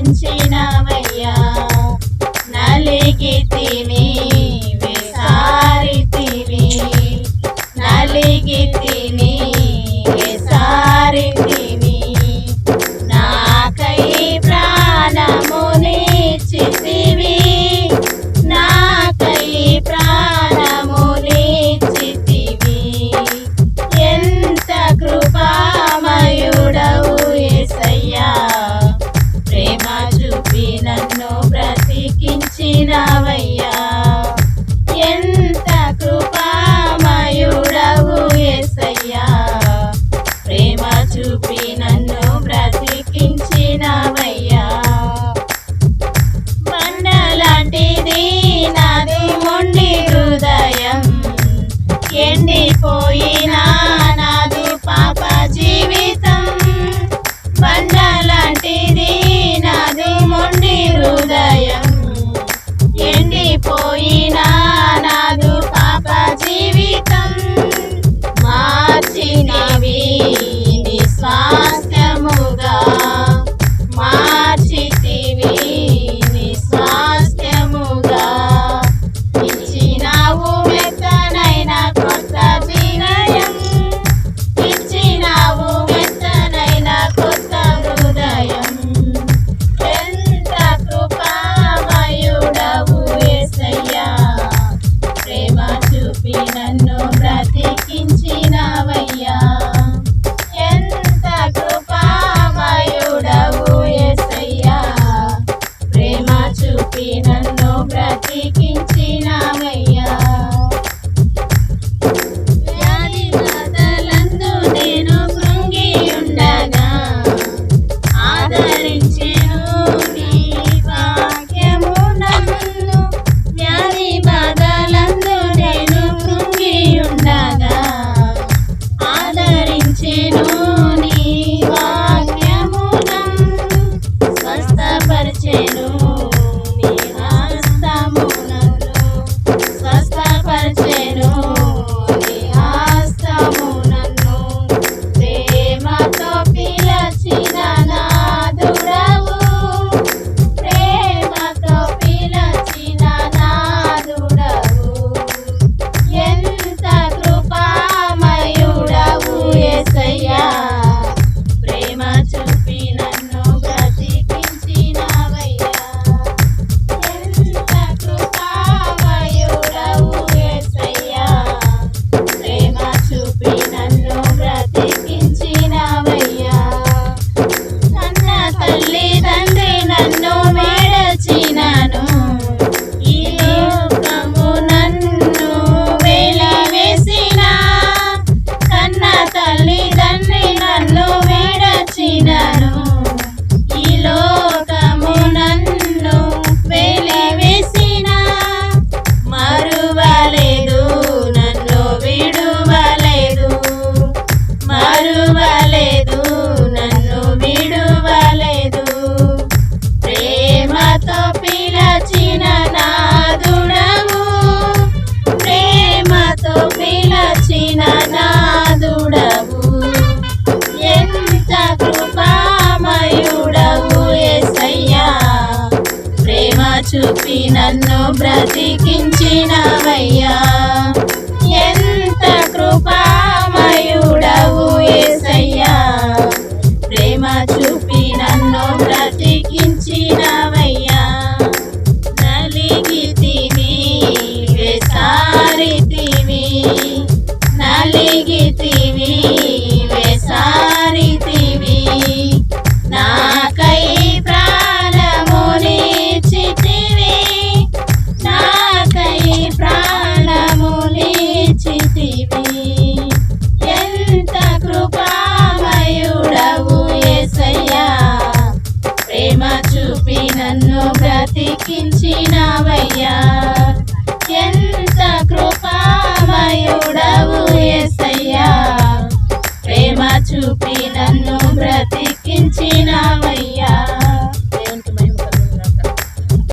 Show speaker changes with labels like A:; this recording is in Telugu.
A: బ్రతికించినవయ్యా చూపి నన్ను lleno. చూపి నన్ను బ్రతికించినవయ్యా.